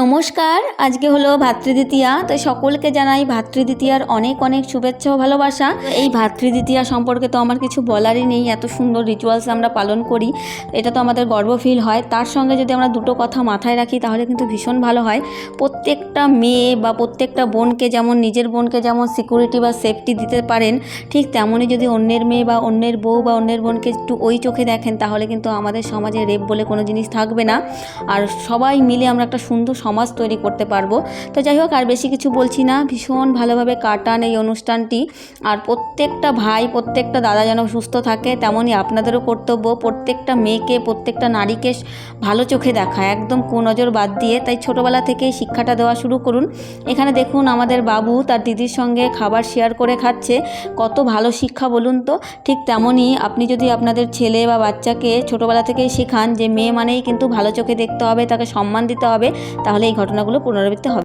নমস্কার, আজকে হলো ভাতৃদ্বিতীয়া তো সকলকে জানাই ভাতৃদ্বিতীয়ার অনেক অনেক শুভেচ্ছা ও ভালোবাসা। এই ভাতৃদ্বিতীয়া সম্পর্কে তো আমার কিছু বলারই নেই, এত সুন্দর রিচুয়ালস আমরা পালন করি, এটা তো আমাদের গর্ব ফিল হয়। তার সঙ্গে যদি আমরা দুটো কথা মাথায় রাখি, তাহলে কিন্তু ভীষণ ভালো হয়। প্রত্যেকটা মেয়ে বা প্রত্যেকটা বোনকে যেমন, নিজের বোনকে যেমন সিকিউরিটি বা সেফটি দিতে পারেন, ঠিক তেমনই যদি অন্যের মেয়ে বা অন্যের বউ বা অন্যের বোনকে একটু ওই চোখে দেখেন, তাহলে কিন্তু আমাদের সমাজে রেপ বলে কোনো জিনিস থাকবে না। আর সবাই মিলে আমরা একটা সুন্দর সমাজ তৈরি করতে পারব। তো যাই হোক, আর বেশি কিছু বলছি না। ভীষণ ভালোভাবে কাটান এই অনুষ্ঠানটি। আর প্রত্যেকটা ভাই, প্রত্যেকটা দাদা যেন সুস্থ থাকে, তেমনই আপনাদেরও কর্তব্য। প্রত্যেকটা মেয়েকে, প্রত্যেকটা নারীকে ভালো চোখে দেখা, একদম কুনজর বাদ দিয়ে। তাই ছোটোবেলা থেকেই শিক্ষাটা দেওয়া শুরু করুন। এখানে দেখুন, আমাদের বাবু তার দিদির সঙ্গে খাবার শেয়ার করে খাচ্ছে। কত ভালো শিক্ষা বলুন তো। ঠিক তেমনই আপনি যদি আপনাদের ছেলে বা বাচ্চাকে ছোটোবেলা থেকেই শেখান যে মেয়ে মানেই কিন্তু ভালো চোখে দেখতে হবে, তাকে সম্মান দিতে হবে তাহলে এই ঘটনাগুলো পুনরাবৃত্তি হবে।